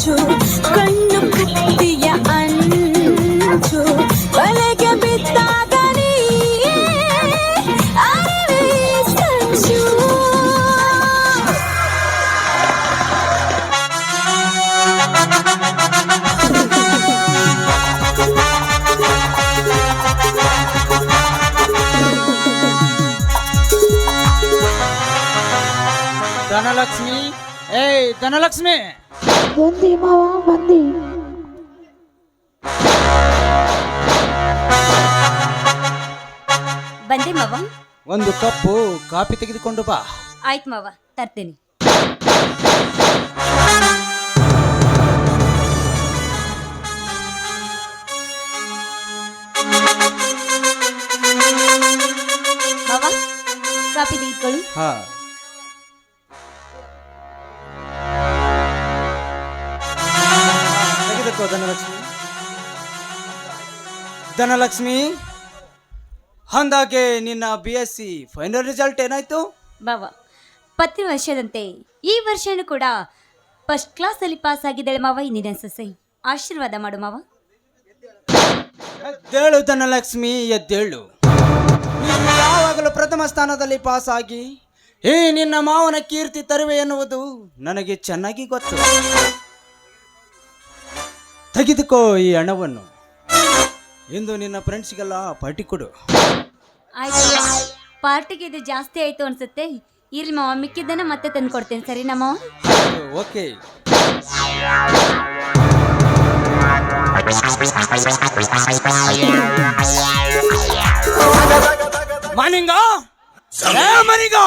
ಅಂಚು ಕಣ್ಣು ಕುತ್ತಿಯ ಅಂಚು ಬಲೆಗೆ ಬಿದ್ದಾಗ ಸಂಚು ధనలక్ష్మి ఏ ధనలక్ష్మి ಬಂದಿ ಮಾವ ಬಂದಿ. ಬಂದೆ ಮಾವ. ಒಂದು ಕಪ್ಪು ಕಾಫಿ ತೆಗೆದುಕೊಂಡು ಬಾ. ಆಯ್ತು ಮಾವ ತರ್ತೀನಿ. ಮಾವ ಕಾಫಿ ತೆಗೆದುಕೊಳ್ಳಿ. ಹಾ. ತೆಗೆದುಕೋ ಧನಲಕ್ಷ್ಮಿ. ಧನಲಕ್ಷ್ಮಿ ಅಂದಾಗೆ ನಿನ್ನ B S C final result ಏನಾಯ್ತು? ಬಾಬಾ ಪ್ರತಿ ವರ್ಷದಂತೆ ಈ ವರ್ಷನೂ ಕೂಡ ಫಸ್ಟ್ ಕ್ಲಾಸಲ್ಲಿ ಪಾಸ್ ಆಗಿದ್ದಾಳೆ ಮಾವ ಇಂದಿನ ಸೊಸೆ? ಆಶೀರ್ವಾದ ಮಾಡು ಮಾವ. ಎದ್ದೇಳು ಧನಲಕ್ಷ್ಮಿ ಎದ್ದೇಳು. ನೀನು ಯಾವಾಗಲೂ ಪ್ರಥಮ ಸ್ಥಾನದಲ್ಲಿ ಪಾಸ್ ಆಗಿ ಈ ನಿನ್ನ ಮಾವನ ಕೀರ್ತಿ ತರುವೆ ಎನ್ನುವುದು ನನಗೆ ಚೆನ್ನಾಗಿ ಗೊತ್ತು. ತೆಗೆದುಕೋ ಈ ಹಣವನ್ನು. ಇಂದು ನಿನ್ನ ಫ್ರೆಂಡ್ಸ್ಗೆಲ್ಲ ಪಾರ್ಟಿ ಕೊಡು. ಆಯ್ತು. ಪಾರ್ಟಿಗೆ ಇದು ಜಾಸ್ತಿ ಆಯ್ತು ಅನ್ಸುತ್ತೆ. ಇರ್ಲಿ ಮಾವ ಮಿಕ್ಕಿದ್ದನ್ನ ಮತ್ತೆ ತಂದು ಕೊಡ್ತೇನೆ ಸರಿ ನಮ್ಮ ಓಕೆ. ಮನಿಂಗ? ಮನಿಂಗ?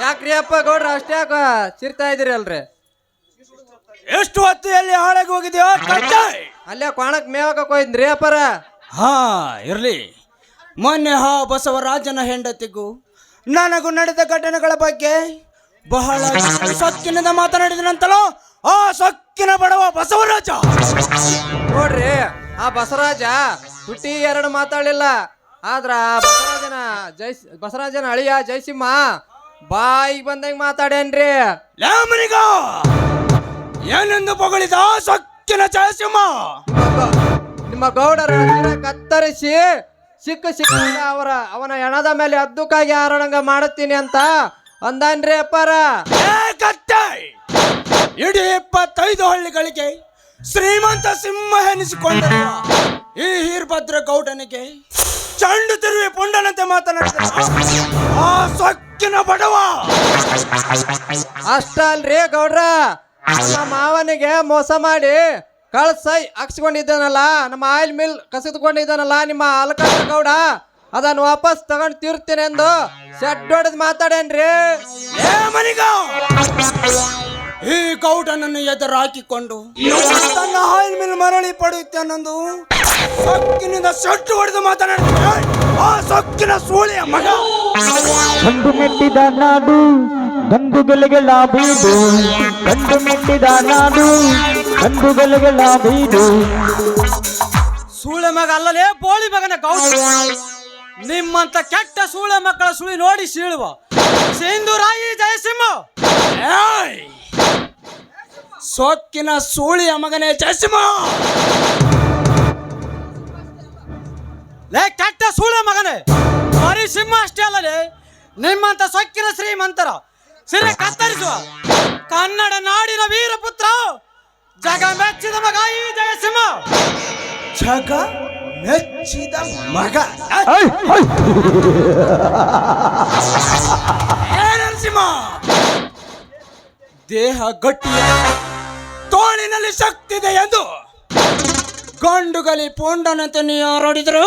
ಯಾಕ್ರಿ ಅಪ್ಪ ಗೌಡ್ರ ಅಷ್ಟೇ ಯಾಕ ಚಿರ್ತಾ ಇದೀರಿ ಅಲ್ರಿ? ಎಷ್ಟು ಹೊತ್ತು ಎಲ್ಲಿ ಹಾಳಾಗಿ ಹೋಗಿದ್ಯೋ? ಕಜ್ಜಾಯ್! ಅಲ್ಲೇ ಕ್ವಾಣಕ್ ಮೇವಾಕ ಹೋಯ್ದ್ರಿ ಅಪ್ಪರ? ಹಾ ಇರ್ಲಿ. ಮೊನ್ನೆ ಹಾ ಬಸವರಾಜನ ಹೆಂಡತಿಗೂ ನನಗೂ ನಡೆದ ಘಟನೆಗಳ ಬಗ್ಗೆ ಬಹಳ ಸೊಕ್ಕಿನಿಂದ ಮಾತನಾಡಿದನಂತಲೋ ಆ ಸೊಕ್ಕಿನ ಬಡವ ಬಸವರಾಜ! ನೋಡ್ರಿ ಆ ಬಸವರಾಜ ಹುಟ್ಟಿ ಎರಡು ಮಾತಾಡಲಿಲ್ಲ. ಆದ್ರ ಆ ಬಸವರಾಜನ ಜೈ ಬಸವರಾಜನ ಅಳಿಯ ಜಯಸಿಂಹ ಬಾಯಿಗೆ ಬಂದಂಗ ಮಾತಾಡೇನ್ರಿ? ಲಾಮನಿಗ! ಏನೆಂದು ಪೊಗಳಿದ ಸೊಕ್ಕಿನ ಜಯಸಿಂಹ ನಿಮ್ಮ ಗೌಡರ ಕತ್ತರಿಸಿ ಸಿಕ್ಕ ಸಿಕ್ಕ ಅವರ ಅವನ ಹೆಣದ ಮೇಲೆ ಅದ್ದುಕಾಗಿ ಹಾರೋಣಂಗ ಮಾಡುತ್ತೀನಿ ಅಂತ ಅಂದನ್ರಿ ಅಪ್ಪಾರ. ಇಡೀ ಇಪ್ಪತ್ತೈದು ಹಳ್ಳಿಗಳಿಗೆ ಶ್ರೀಮಂತ ಸಿಂಹ ಎನಿಸಿಕೊಂಡಿರುವ ಈ ಹೀರ್ಭದ್ರ ಗೌಡನಿಗೆ ಚಂಡು ತಿರುವೆ ಪುಂಡನಂತೆ ಮಾತನಾಡಿದ ಆ ಸೊಕ್ಕಿನ ಬಡವ! ಅಷ್ಟ ಅಲ್ರಿ ಗೌಡ್ರ ನಮ್ಮ ಮಾವನಿಗೆ ಮೋಸ ಮಾಡಿ ಕಳ್ಸೈ ಹಾಕ್ಸ್ಕೊಂಡಿದ್ದಾನಲ್ಲ ನಮ್ಮ ಆಯಿಲ್ ಮಿಲ್ ಕಸಿದುಕೊಂಡಿದ್ದಾನಲ್ಲ ನಿಮ್ಮ ಅಲಕಟ್ಟ ಗೌಡ ಅದನ್ನು ವಾಪಸ್ ತಗೊಂಡ್ ತೀರ್ತೀನಿ ಎಂದು ಶೆಡ್ ಹೊಡೆದ್ ಮಾತಾಡೇನ್ರಿ? ಏ ಮನಿಗ! ಈ ಗೌಡನನ್ನು ಎದುರಾಕಿಕೊಂಡು ತನ್ನ ಹಾಯಿನ ಮೇಲೆ ಮರಳಿ ಪಡೆಯುತ್ತೇನೊಂದು ಸೊಕ್ಕಿನಿಂದ ಸೊಟ್ಟು ಹೊಡೆದು ಮಾತನಾಡುತ್ತೆ ಆ ಸೊಕ್ಕಿನ ಸೂಳೆಯ ಮಗ. ಗಂಡು ಮೆಟ್ಟಿದ ನಾಡು ಗಂಡುಗಳಿಗೆಲ್ಲ ಬೀಡು ಗಂಡು ಮೆಟ್ಟಿದ ನಾಡು ಗಂಡುಗಳಿಗೆಲ್ಲ ಬೀಡು ಸೂಳೆ ಮಗ ಅಲ್ಲಲೇ ಬೋಳಿ ಮಗನ ಗೌಡ. ನಿಮ್ಮಂತ ಕೆಟ್ಟ ಸೂಳೆ ಮಕ್ಕಳ ಸುಳಿ ನೋಡಿ ಸೀಳುವ. ಸಿಂಧುರಾಯಿ ಜಯಸಿಂಹ. ಏಯ್! ಸೊಕ್ಕಿನ ಸೂಳಿಯ ಮಗನೇ ಜಸಿಮ ಲೇ ಕೆಟ್ಟ ಸೂಳೆ ಮಗನೇ. ಬರೀ ಸಿಂಹ ಅಷ್ಟೇ ಅಲ್ಲಲೇ ನಿಮ್ಮಂತ ಸೊಕ್ಕಿನ ಶ್ರೀಮಂತರ ಸಿರೆ ಕತ್ತರಿಸುವ ಕನ್ನಡ ನಾಡಿನ ವೀರಪುತ್ರ ಜಗ ಮೆಚ್ಚಿದ ಮಗ ಈ ಜಯಸಿಂಹ. ಜಗ ಮೆಚ್ಚಿದ ಮಗ. ಏ ನರಸಿಂಹ. ದೇಹ ಗಟ್ಟಿಯ ತೋಳಿನಲ್ಲಿ ಶಕ್ತಿ ಇದೆ ಎಂದು ಗಂಡುಗಲಿ ಪುಂಡನಂತೆ ನೀ ಹಾರಾಡಿದ್ರು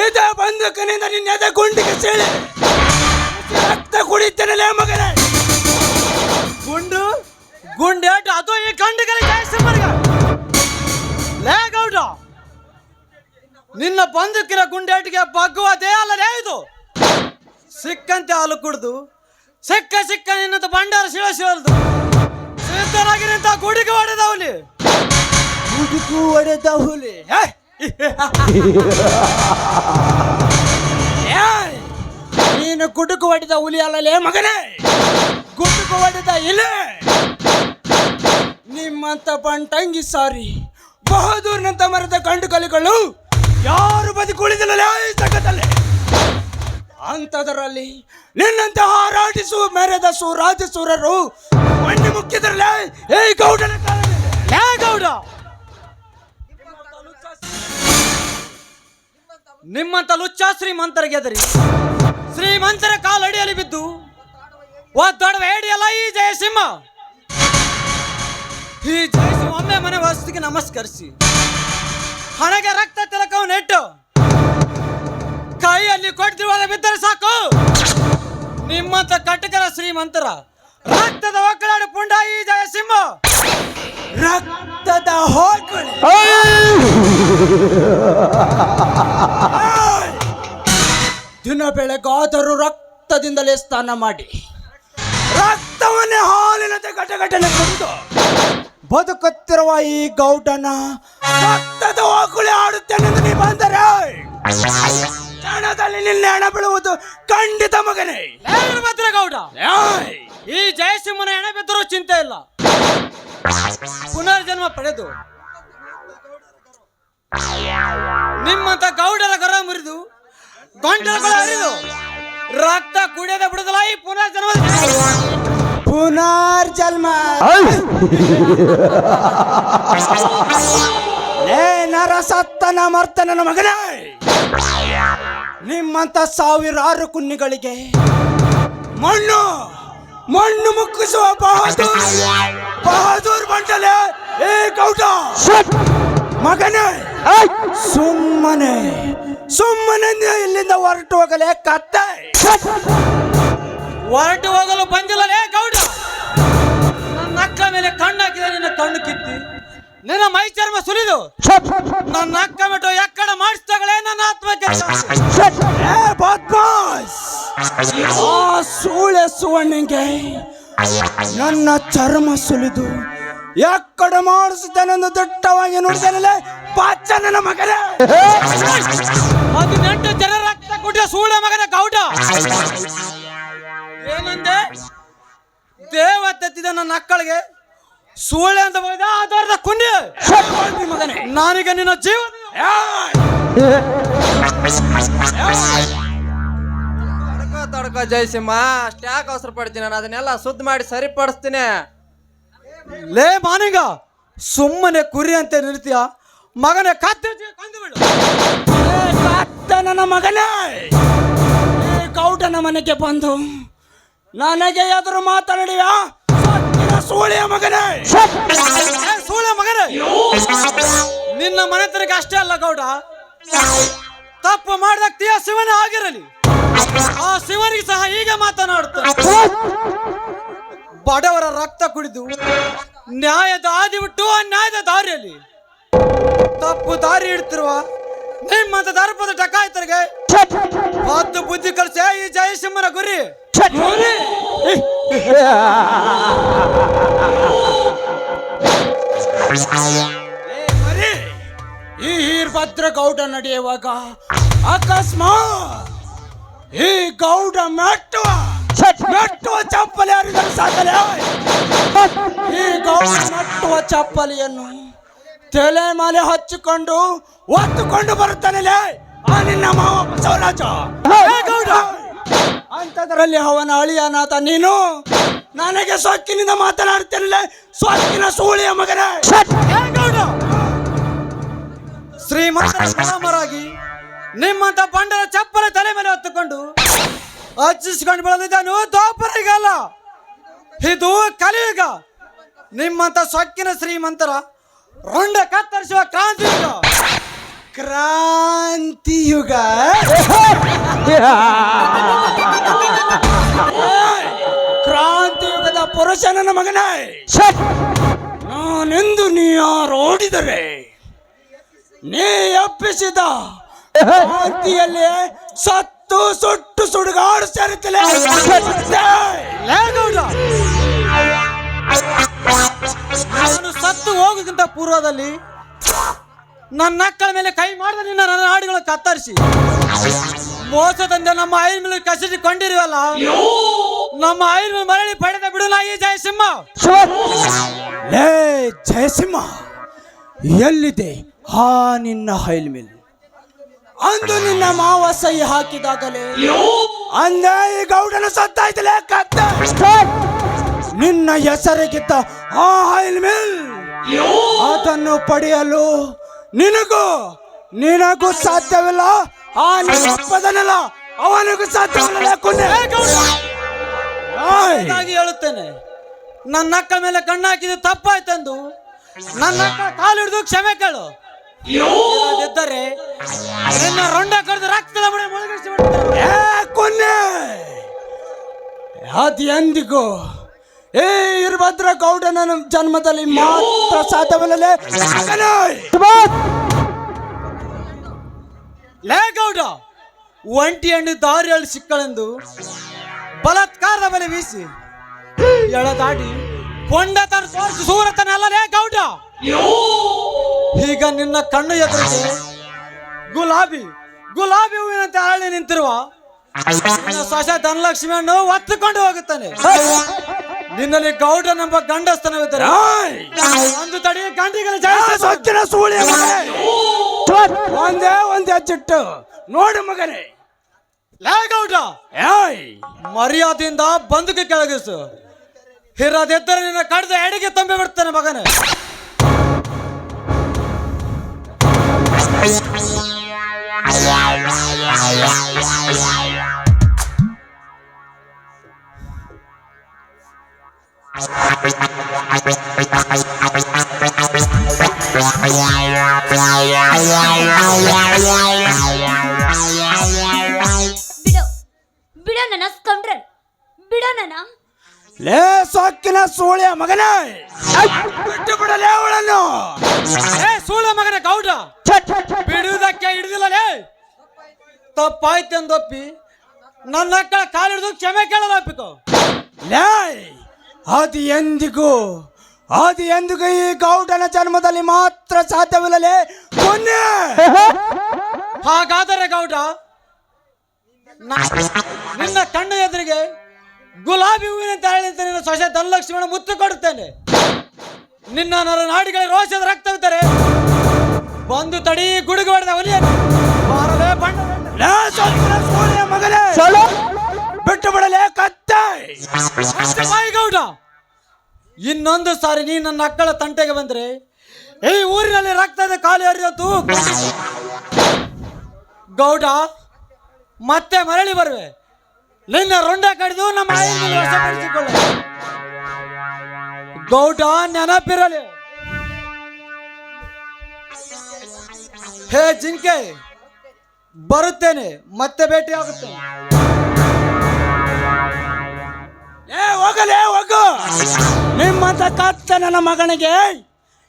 ಎದೆ ಬಂದೂಕಿನಿಂದ ನಿನ್ನ ಎದೆ ಗುಂಡಿಗೆ ಸೇಳೆ. ರಕ್ತ ಕುಡಿತೇನೆ ಮಗನೇ? ಗುಂಡು ಗುಂಡೇಟು ಅದು ಈ ಗಂಡುಗಲಿ ಗೌಡ ನಿನ್ನ ಬಂದೂಕಿನ ಗುಂಡೇಟಿಗೆ ಬಗ್ಗುವ ಅಲ್ಲ ಇದು. ಸಿಕ್ಕಂತೆ ಹಾಲು ಕುಡ್ದು ಸಿಕ್ಕ ಸಿಕ್ಕ ನಿನ್ನದು ಬಂಡಾರ ಶಿವ ಶಿವಲ್ದು. ಸಿದ್ಧರಾಗಿ ನಿಂತ ಗುಡಿಗೆ ಹೊಡೆದವಲಿ. ಗುಡಿಗೂ ಹೊಡೆದ ಹುಲಿ! ನೀನು ಗುಡುಕು ಹೊಡೆದ ಹುಲಿ ಅಲ್ಲಲೇ ಮಗನೇ. ಗುಡುಕು ಹೊಡೆದ ಇಲೆ ನಿಮ್ಮಂತ ಬಂಟಂಗಿ ಸಾರಿ, ಬಹದೂರ್ನಂತ ಮರದ ಕಂಡು ಕಲಿಗಳು ಯಾರು ಬದುಕುಳಿದಿಲ್ಲ ಜಗತ್ತಲ್ಲಿ? ಅಂಥದರಲ್ಲಿ ನಿನ್ನಂತ ಹಾರಾಟಿಸು ಮೆರೆದ ಸುರಾಜಸುರರು ಮಂಡಿ ಮುಕ್ಕಿದ್ರಲ್ಲ? ಏ ಗೌಡನ ಲೇ ಗೌಡ! ನಿಮ್ಮಂತ ಲುಚ್ಚ ಶ್ರೀಮಂತರಿಗೆ ಎದರಿ. ಶ್ರೀಮಂತರ ಕಾಲಡಿಯಲ್ಲಿ ಬಿದ್ದು, ಒದ್ದೊಡವೆ ಹೇಡಿಯಲ್ಲ ಈ ಜಯಸಿಂಹ. ಈ ಜಯಸಿಂಹ ಒಮ್ಮೆ ಮನೆ ವಸ್ತಿಗೆ ನಮಸ್ಕರಿಸಿ, ಹಣಗೆ ರಕ್ತ ತಿಲಕವನ್ನು ನೆಟ್ಟು ಕೈಯಲ್ಲಿ ಕೊಡ್ತಿರುವಾಗ ಬಿದ್ದರೆ ಸಾಕು. ನಿಮ್ಮಂತ ಕಟಕರ ಶ್ರೀಮಂತರ, ರಕ್ತದ ಒಕ್ಕಲಾಡಿ ಪುಂಡ ಈ ಜಯಸಿಂಹ ರಕ್ತದ ದಿನ ದಿನ ಬೆಳಗಾದರೂ ರಕ್ತದಿಂದಲೇ ಸ್ನಾನ ಮಾಡಿ. ರಕ್ತವನ್ನೇ ಹಾಲಿನಂತೆ ಘಟಘಟನೆ ಕುಡಿದು ಬದುಕುತ್ತಿರುವ ಈ ಗೌಡನ ರಕ್ತದ ಹೋಗುಳಿ ಆಡುತ್ತೇನೆಂದು ನೀ ಬಂದರೆ ಕ್ಷಣದಲ್ಲಿ ನಿನ್ನೆ ಹಣ ಬೀಳುವುದು ಖಂಡಿತ ಮಗನೇ. ಭದ್ರಗೌಡ! ಈ ಜಯಸಿಂಹನ ಹೆಣ ಬಿದ್ದರೂ ಚಿಂತೆ ಇಲ್ಲ. ಪುನರ್ಜನ್ಮ ಪಡೆದು ನಿಮ್ಮಂತ ಗೌಡರ ಗರ ಮುರಿದು ಗಂಟಲುಗಳ ಹರಿದು ರಕ್ತ ಕುಡಿಯದ ಬಿಡುದಲ್ಲ ಈ ಪುನರ್ಜನ್ಮ ಪುನರ್ಜನ್ಮ. ಏ ನರ ಸತ್ತನ ಮರ್ತನ ಮಗನೇ. ನಿಮ್ಮಂತ ಸಾವಿರಾರು ಕುನ್ನಿಗಳಿಗೆ ಮಣ್ಣು ಮಣ್ಣು ಮುಕ್ಕಿಸುವ ಬಹದ್ದೂರ್ ಬಹದ್ದೂರ್ ಬಂಟಲೆ ಏ ಗೌಡ. ಮಗನೇ ಸುಮ್ಮನೆ ಸುಮ್ಮನೆ ಇಲ್ಲಿಂದ ಹೊರಟು ಹೋಗಲೇ ಕತ್ತೆ. ಹೊರಟು ಹೋಗಲು ಬಂದಿಲ್ಲಲೇ ಗೌಡ. ನನ್ನ ಅಕ್ಕ ಮೇಲೆ ಕಣ್ಣಾಕಿದೆ ಹಾಕಿದ ನಿನ್ನ ಕಣ್ಣು ಕಿತ್ತಿ. ನಿನ್ನ ಮೈ ಚರ್ಮ ಸುಲಿದು ನನ್ನ ಅಕ್ಕ ಬಿಟ್ಟು ಎಕ್ಕಡ ಮಾಡಿಸ್ತಗಳೇ ನನ್ನ ಆತ್ಮಹತ್ಯೆ ಸೂಳೆ ಸುವರ್ಣಿಗೆ ನನ್ನ ಚರ್ಮ ಸುಲಿದು ಎಕ್ಕಡ ಮಾಡಿಸಿದ್ದಾನೆಂದು ದಟ್ಟವಾಗಿ ನುಡಿದನಲ್ಲೇ ಪಾಚ ನನ್ನ ಮಗನೇ! ಹದಿನೆಂಟು ಜನ ರಕ್ತ ಕುಡಿದ ಸೂಳೆ ಮಗನ ಗೌಡ! ಏನಂದೆ? ದೇವತೆತ್ತಿದ ನನ್ನ ಅಕ್ಕಳಿಗೆ ಸೂಳೆ ಅಂತ ಬೈದ ಆಧಾರದ ಕುಂಡಿ ಮಗನೇ. ನಾನೀಗ ನಿನ್ನ ಜೀವನ ತಡಕ ತಡ್ಕ ಜಯಸಿಂಹ. ಅಷ್ಟ್ಯಾಕೆ ಅವಸರ ಪಡ್ತೀನಿ ನಾನು. ಅದನ್ನೆಲ್ಲ ಸುದ್ದಿ ಮಾಡಿ ಸರಿಪಡಿಸ್ತೀನಿ. ಲೇ ಮಾನಿಂಗ ಸುಮ್ಮನೆ ಕುರಿ ಅಂತ ನಿಲ್ತೀಯ ಮಗನೇ ಕತ್ತೆ ಕಂದುಬಿಡು ಕತ್ತ ನನ್ನ ಮಗನೇ. ನಮ್ಮ ಮನೆಗೆ ಬಂದು ನನಗೆ ಎದುರು ಸತ್ತಿನ ಸೂಳೆಯ ಮಗನೇ. ಏ, ಸೂಳೆ ಮಗನೇ. ನಿನ್ನ ಮನೆತನಕ್ಕೆ ಅಷ್ಟೇ ಅಲ್ಲ ಗೌಡ. ತಪ್ಪು ಮಾಡಿದ ತೀಯ ಶಿವನ ಆಗಿರಲಿ. ಆ ಶಿವನಿಗೆ ಸಹ ಈಗ ಮಾತನಾಡುತ್ತ ಬಡವರ ರಕ್ತ ಕುಡಿದು ನ್ಯಾಯದ ಹಾದಿ ಬಿಟ್ಟು ಅನ್ಯಾಯದ ದಾರಿಯಲ್ಲಿ ತಪ್ಪು ದಾರಿ ಇಡ್ತಿರುವ ನಿಮ್ಮಂತ ದರ್ಪದ ಟಕಾಯ್ತರಿಗೆ ಮತ್ತು ಬುದ್ಧಿ ಕಲಿಸೇ ಈ ಜಯಸಿಂಹನ ಗುರಿ. ಈ ಹೀರ್ಭದ್ರ ಗೌಡ ನಡೆಯುವಾಗ ಅಕಸ್ಮಾತ್ ಈ ಗೌಡ ಮೆಟ್ಟುವ ಮೆಟ್ಟುವ ಚಪ್ಪಲಿ ಯಾರಿಗಾರು ಸಾಕಲೆ ಈ ಗೌಡ ಮೆಟ್ಟುವ ಚಪ್ಪಲಿಯನ್ನು ತಲೆ ಮೇಲೆ ಹಚ್ಚಿಕೊಂಡು ಒತ್ತುಕೊಂಡು ಬರುತ್ತಾನೆ ಆ ನಿನ್ನ ಮಾವ ಬಸವರಾಜ ಗೌಡ ಅಂಥದ್ರಲ್ಲಿ ಅವನ ಅಳಿಯನಾಥ ನೀನು? ನನಗೆ ಸೊಕ್ಕಿನಿಂದ ಮಾತನಾಡ್ತಿರಲಿಲ್ಲ. ಸೊಕ್ಕಿನ ಸೂಳಿಯ ಮಗನೇ. ಶ್ರೀಮಂತರ ಸ್ನಾಮರಾಗಿ ನಿಮ್ಮಂತ ಬಂಡರ ಚಪ್ಪಲ ತಲೆ ಮೇಲೆ ಹೊತ್ತುಕೊಂಡು ಹಚ್ಚಿಸ್ಕೊಂಡು ಬೆಳೆದಿದ್ದಾನು ದ್ವಾಪರಿಗಲ್ಲ ಇದು ಕಲಿಯುಗ. ನಿಮ್ಮಂತ ಸೊಕ್ಕಿನ ಶ್ರೀಮಂತರ ರುಂಡ ಕತ್ತರಿಸುವ ಕ್ರಾಂತಿಯುಗ. ಕ್ರಾಂತಿಯುಗ ಕ್ರಾಂತಿಯುಗದ ಪುರುಷ ನನ್ನ ಮಗನ. ನಾನೆಂದು ನೀ ಯಾರು ಓಡಿದರೆ ನೀ ಅಪ್ಪಿಸಿದ ಕ್ರಾಂತಿಯಲ್ಲಿ ಸತ್ತು ಸುಟ್ಟು ಸುಡುಗಾಡು ಸೇರುತ್ತಲೇ. ನಾನು ಸತ್ತು ಹೋಗೋಕ್ಕಿಂತ ಪೂರ್ವದಲ್ಲಿ ನನ್ನ ಅಕ್ಕಳ ಮೇಲೆ ಕೈ ಮಾಡಿದ ನಿನ್ನ ನನ್ನ ಹಾಡುಗಳು ಕತ್ತರಿಸಿ. ಮೋಸದಿಂದ ನಮ್ಮ ಐದು ಮೇಲೆ ಕಸಿದುಕೊಂಡಿರುವಲ್ಲ ನಮ್ಮ ಐದು ಮೇಲೆ ಮರಳಿ ಪಡೆದ ಬಿಡುಲ್ಲ ಈ ಜಯಸಿಂಹ. ಲೇ ಜಯಸಿಂಹ ಎಲ್ಲಿದೆ ಹಾ ನಿನ್ನ ಹೈಲ್ ಮಿಲ್? ಅಂದು ನಿನ್ನ ಮಾವ ಸೈ ಹಾಕಿದಾಗಲೇ. ಅಂದ ಈ ಗೌಡನ ಸತ್ತಾಯ್ತಲೇ ಕತ್ತ. ನಿನ್ನ ಹೆಸರಿಗಿತ್ತ ಆ ಹೈಲ್ ಮಿಲ್ ಅದನ್ನು ಪಡೆಯಲು ನಿನಗೂ ನಿನಗೂ ಸಾಧ್ಯವಿಲ್ಲ. ಆ ನಿಮ್ಮಪ್ಪದನಲ್ಲ ಅವನಿಗೂ ಸಾಧ್ಯವಿಲ್ಲ ಹೇಳುತ್ತೇನೆ ನನ್ನ ಅಕ್ಕ ಮೇಲೆ ಕಣ್ಣು ಹಾಕಿದ್ದು ತಪ್ಪಾಯ್ತಂದು. ನನ್ನ ಅಕ್ಕ ಕಾಲು ಹಿಡಿದು ಕ್ಷಮೆ ಕೇಳು. ಇದ್ದರೆ ನಿನ್ನ ರೊಂಡ ಕರೆದು ರಕ್ತದ ಮಳೆ ಮುಳುಗಿಸಿ ಬಿಡ್ತೇನೆ. ಏ ಕೊನೆ! ಅದು ಎಂದಿಗೂ ಏ ಇರ್ಭದ್ರ ಗೌಡನ ಜನ್ಮದಲ್ಲಿ ಮಾತ್ರ ಸಾಧ್ಯವಿಲ್ಲಲೇ. ಲೇ ಗೌಡ ಒಂಟಿ ಹಣ್ಣು ದಾರಿಯಲ್ಲಿ ಸಿಕ್ಕಳೆಂದು ಬಲತ್ಕಾರದ ಮೇಲೆ ಬೀಸಿ ಎಳದಾಡಿ ಕೊಂಡ ತರ ತೋರಿಸಿ ಸೂರತನ ಅಲ್ಲಲೇ ಗೌಡ. ಈಗ ನಿನ್ನ ಕಣ್ಣು ಎದುರಿಗೆ ಗುಲಾಬಿ ಗುಲಾಬಿ ಹೂವಿನಂತೆ ಅರಳಿ ನಿಂತಿರುವ ಸೊಸೆ ಸೊಸ ಧನಲಕ್ಷ್ಮಿಯನ್ನು ಒತ್ತುಕೊಂಡು ಹೋಗುತ್ತಾನೆ. ನಿನ್ನಲ್ಲಿ ಗೌಡನೆಂಬ ಗಂಡಸ್ತನವಿದ್ದರೆ ಗಂಡಸ್ತನವಿದ್ದಾರೆ ಒಂದು ತಡಿ ಗಂಡಿಗಳ ಸೊಕ್ಕಿನ ಸೂಳಿಯ ಮಗನೇ. ಒಂದೇ ಚಿಟ್ಟು ನೋಡು ಮಗನೇ. ಲೇ ಗೌಡ ಏಯ್ ಮರ್ಯಾದೆಯಿಂದ ಬಂದಕ್ಕೆ ಕೆಳಗಿಸು. ಹಿರದಿದ್ದರೆ ನಿನ್ನ ಕಡ್ದ ಎಡೆಗೆ ತುಂಬಿ ಬಿಡ್ತಾನೆ ಮಗನೇ. ಬಿಡೋ. ಬಿಡೋ ನನ್ನ ಸ್ಕೌಂಡ್ರಲ್ ಬಿಡೋ ನನ್ನ. ಲೇ ಸೊಕ್ಕಿನ ಸೂಳಿಯ ಮಗನೇ. ಬಿಟ್ಟು ಬಿಡಲೇ ಅವಳನ್ನು. ಏ ಸೂಳ ಮಗನ ಗೌಡ ಬಿಡುವುದಕ್ಕೆ ಹಿಡಿದಿಲ್ಲಲೇ ತಪ್ಪಾಯ್ತೆಂದೊಪ್ಪಿ. ನನ್ನ ಅಕ್ಕಳ ಕಾಲಿಡಿದು ಕ್ಷಮೆ ಕೇಳಲು ಒಪ್ಪಿಕೋ ಲೇ ಅದು ಎಂದಿಗೂ ಅದು ಎಂದಿಗೂ ಈ ಗೌಡನ ಜನ್ಮದಲ್ಲಿ ಮಾತ್ರ ಸಾಧ್ಯವಿಲ್ಲಲೇ ಕೊನೆ. ಹಾಗಾದರೆ ಗೌಡ ನಿನ್ನ ಕಣ್ಣು ಎದುರಿಗೆ ಗುಲಾಬಿ ಹೂವಿನ ತಾಳಿನಂತೆ ನಿನ್ನ ಸೊಸೆ ಧನಲಕ್ಷ್ಮಣ ಮುತ್ತು ಕೊಡುತ್ತೇನೆ. ನಿನ್ನ ನರ ನಾಡಿಗಳ ರೋಷದ ರಕ್ತವಿದ್ದರೆ ಬಂದು ತಡಿ ಗುಡುಗು ಹೊಡೆದ ಬಣ್ಣ ಮಗನೇ. ಬಿಟ್ಟು ಬಿಡಲೇ ಕತ್ತೆ. ಗೌಡ. ಇನ್ನೊಂದು ಸಾರಿ ನೀ ನನ್ನ ಅಕ್ಕಳ ತಂಟೆಗೆ ಬಂದ್ರೆ ಈ ಊರಿನಲ್ಲಿ ರಕ್ತದ ಖಾಲಿ ಹರಿಯೋದು ಗೌಡ, ಮತ್ತೆ ಮರಳಿ ಬರುವೆ. ನಿನ್ನ ರೊಂಡೆ ಕಡಿದು ನಮ್ಮ ಗೌಡ, ನೆನಪಿರಲಿ. ಹೇ ಜಿಂಕೆ, ಬರುತ್ತೇನೆ, ಮತ್ತೆ ಭೇಟಿ ಆಗುತ್ತೇನೆ ಏ ಹೋಗಲೇ ಹೋಗು. ನಿಮ್ಮಂತ ಕತ್ತ ನನ್ನ ಮಗನಿಗೆ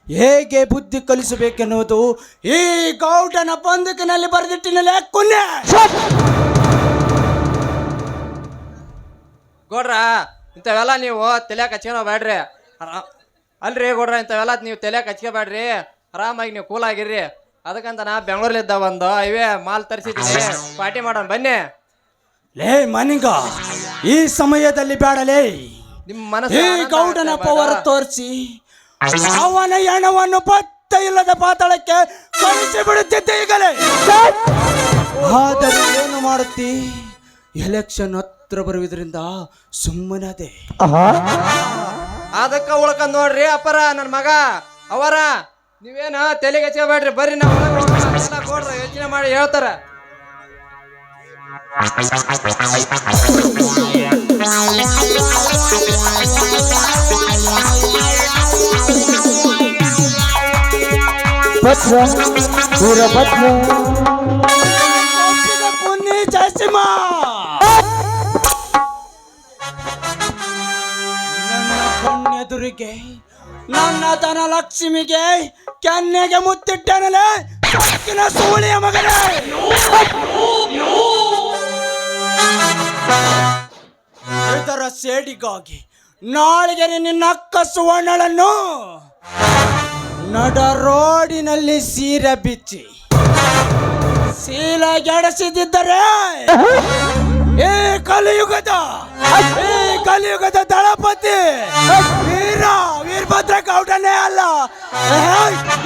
ಹೇಗೆ ಬುದ್ಧಿ ಕಲಿಸಬೇಕೆನ್ನುವುದು ಈ ಗೌಡನ ಬಂದುಕಿನಲ್ಲಿ ಬರೆದಿಟ್ಟಿನಲ್ಲೇ ಕುನ್ನೆ. ಗೌಡ್ರ ಇಂಥವೆಲ್ಲ ನೀವು ತಲೆ ಹಚ್ಕೊಳೋ ಬೇಡ್ರಿ ಆರಾ- ಅಲ್ರಿ ಗೌಡ್ರ ಇಂಥವೆಲ್ಲ ನೀವು ತಲೆ ಹಚ್ಕೋಬೇಡ್ರಿ ಆರಾಮಾಗಿ ನೀವು ಕೂಲ್ ಆಗಿರ್ರಿ. ಅದಕ್ಕಂತ ನಾ ಬೆಂಗಳೂರಲ್ಲಿದ್ದ ಒಂದು ಇವೇ ಮಾಲ್ ತರಿಸಿದ್ದೀನಿ. ಪಾರ್ಟಿ ಮಾಡೋಣ ಬನ್ನಿ. ಲೇ ಮನಿಗ ಈ ಸಮಯದಲ್ಲಿ ಬೇಡಲೇ ನಿಮ್ಮ ಮನಸ್ಸು ಈ ಗೌಡನ ಪವರ್. ತೋರಿಸಿ. ಅವನ ಹೆಣವನ್ನು ಪತ್ತ ಇಲ್ಲದ ಪಾತಾಳಕ್ಕೆ ಕಳಿಸಿ ಬಿಡುತ್ತಿದ್ದೆ ಈಗಲೇ. ಆದರೆ ಏನು ಮಾಡುತ್ತಿ? ಎಲೆಕ್ಷನ್ ಹತ್ರ ಬರುವುದರಿಂದ ಸುಮ್ಮನದೆ. ಅದಕ್ಕ ಉಳ್ಕೊಂಡ್ ನೋಡ್ರಿ ಅಪ್ಪರ ನನ್ನ ಮಗ. ಅವರ ನೀವೇನ ತಲೆಗೆ ಹಚ್ಕೋಬೇಡ್ರಿ ಬರ್ರಿ ನಾವು ಯೋಚನೆ ಮಾಡಿ ಹೇಳ್ತಾರ. ಭದ್ರ ವೀರಭದ್ರ ಒಪ್ಪಿದ ಕುನ್ನಿ ಜಯಸಿಂಹ ನನ್ನ ಕಣ್ಣೆದುರಿಗೆ ನನ್ನ ತನ ಲಕ್ಷ್ಮಿಗೆ ಕೆನ್ನೆಗೆ ಮುತ್ತಿಟ್ಟನಲೆ ಸೊಕ್ಕಿನ ಸೂಳಿಯ ಮಗನೇ ಇದರ ಸೇಡಿಗಾಗಿ ನಾಳೆಗೆ ನಿನ್ನ ಅಕ್ಕ ಸುವರ್ಣಳನ್ನು ನಡ ರೋಡಿನಲ್ಲಿ ಸೀರೆ ಬಿಚ್ಚಿ ಶೀಲಗೆಡಸಿದ್ದರೆ ಈ ಕಲಿಯುಗದ ಈ ಕಲಿಯುಗದ ದಳಪತಿ ವೀರ ವೀರಭದ್ರ ಗೌಡನೇ ಅಲ್ಲ.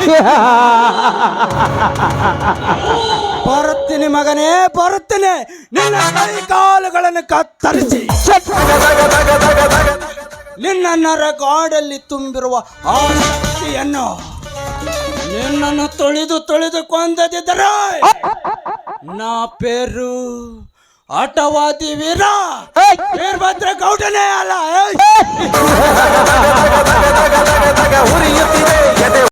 ಬರುತ್ತೀನಿ ಮಗನೇ, ಬರುತ್ತೇನೆ. ನಿನ್ನ ಕೈ ಕಾಲುಗಳನ್ನು ಕತ್ತರಿಸಿ. ನಿನ್ನ ನರಗಾಡಲ್ಲಿ ತುಂಬಿರುವ ಆ ಶಕ್ತಿಯನ್ನು ನಿನ್ನನ್ನು ತೊಳೆದು ತೊಳೆದು ಕೊಂದದಿದ್ದರೆ ನಾ ಪೇರು ಆಟವಾದಿ ವೀರ. ವೀರಭದ್ರ ಗೌಡನೇ ಅಲ್ಲ!